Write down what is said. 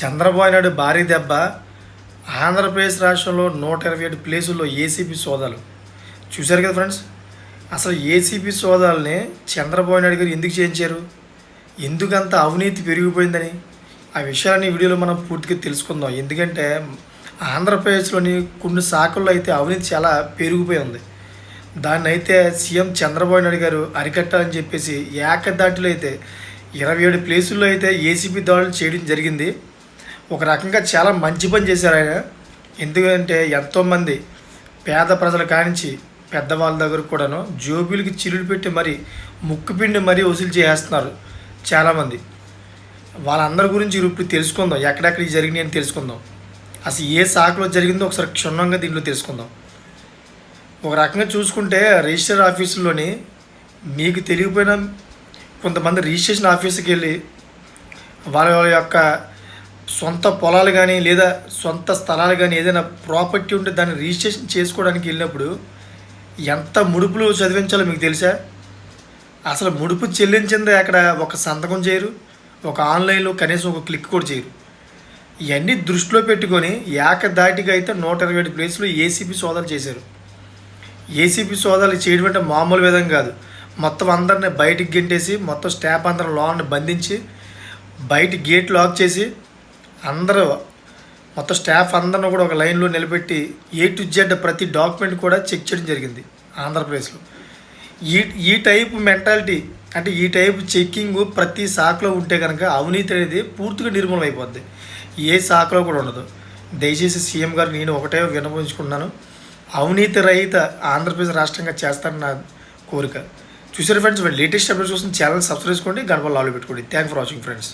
చంద్రబాబు నాయుడు భారీ దెబ్బ. ఆంధ్రప్రదేశ్ రాష్ట్రంలో నూట ఇరవై ఏడు ప్లేసుల్లో ఏసీపీ సోదాలు. చూశారు కదా ఫ్రెండ్స్? అసలు ఏసీపీ సోదాలని చంద్రబాబు నాయుడు గారు ఎందుకు చేయించారు? ఎందుకంత అవినీతి పెరిగిపోయిందని? ఆ విషయాన్ని వీడియోలో మనం పూర్తిగా తెలుసుకుందాం. ఎందుకంటే ఆంధ్రప్రదేశ్లోని కొన్ని శాఖల్లో అయితే అవినీతి చాలా పెరిగిపోయి ఉంది. దాన్ని అయితే సీఎం చంద్రబాబు నాయుడు గారు అరికట్టాలని చెప్పేసి ఏకదాటిలో అయితే ఇరవై ఏడు ప్లేసుల్లో అయితే ఏసీపీ దాడులు చేయడం జరిగింది. ఒక రకంగా చాలా మంచి పని చేశారు ఆయన. ఎందుకంటే ఎంతోమంది పేద ప్రజల కానించి పెద్దవాళ్ళ దగ్గర కూడాను జోబీలకి చిల్లులు పెట్టి మరి ముక్కు పిండి మరీ వసూలు చేసేస్తున్నారు చాలామంది వాళ్ళందరి గురించి ఇప్పుడు తెలుసుకుందాం. ఎక్కడెక్కడ జరిగినాయి అని తెలుసుకుందాం. అసలు ఏ శాఖలో జరిగిందో ఒకసారి క్షుణ్ణంగా దీంట్లో తెలుసుకుందాం. ఒక రకంగా చూసుకుంటే రిజిస్టర్ ఆఫీసులోని మీకు తెలియకపోయినా కొంతమంది రిజిస్ట్రేషన్ ఆఫీస్కి వెళ్ళి వాళ్ళ వాళ్ళ యొక్క సొంత పొలాలు కానీ లేదా సొంత స్థలాలు కానీ ఏదైనా ప్రాపర్టీ ఉంటే దాన్ని రిజిస్ట్రేషన్ చేసుకోవడానికి వెళ్ళినప్పుడు ఎంత ముడుపులు చదివించాలో మీకు తెలుసా? అసలు ముడుపు చెల్లించిందే అక్కడ ఒక సంతకం చేయరు ఒక ఆన్లైన్లో కనీసం ఒక క్లిక్ కూడా చేయరు. ఇవన్నీ దృష్టిలో పెట్టుకొని ఏకదాటిగా అయితే నూట ఇరవై ఏడు ప్లేసులు ఏసీపీ సోదాలు చేశారు. ఏసీపీ సోదాలు చేయడం అంటే మామూలు విధం కాదు. మొత్తం అందరిని బయటికి గెంటేసి మొత్తం స్టాఫ్ అందరం లోన్ బంధించి బయట గేట్ లాక్ చేసి అందరూ మొత్తం స్టాఫ్ అందరిని కూడా ఒక లైన్లో నిలబెట్టి ఏ టు జెడ్ ప్రతి డాక్యుమెంట్ కూడా చెక్ చేయడం జరిగింది ఆంధ్రప్రదేశ్లో. ఈ ఈ టైప్ మెంటాలిటీ అంటే ఈ టైప్ చెక్కింగ్ ప్రతి శాఖలో ఉంటే కనుక అవినీతి అనేది పూర్తిగా నిర్మూలన అయిపోద్ది. ఏ శాఖలో కూడా ఉండదు. దయచేసి సీఎం గారు నేను ఒకటే వినపించుకున్నాను అవినీతి రహిత ఆంధ్రప్రదేశ్ రాష్ట్రంగా చేస్తారని నా కోరిక చూసారు ఫ్రెండ్స్ లేటెస్ట్ అప్డేట్స్ కోసం ఛానల్ సబ్స్క్రైబ్ చేసుకోండి గడప లాలో పెట్టుకోండి. Thank for watching friends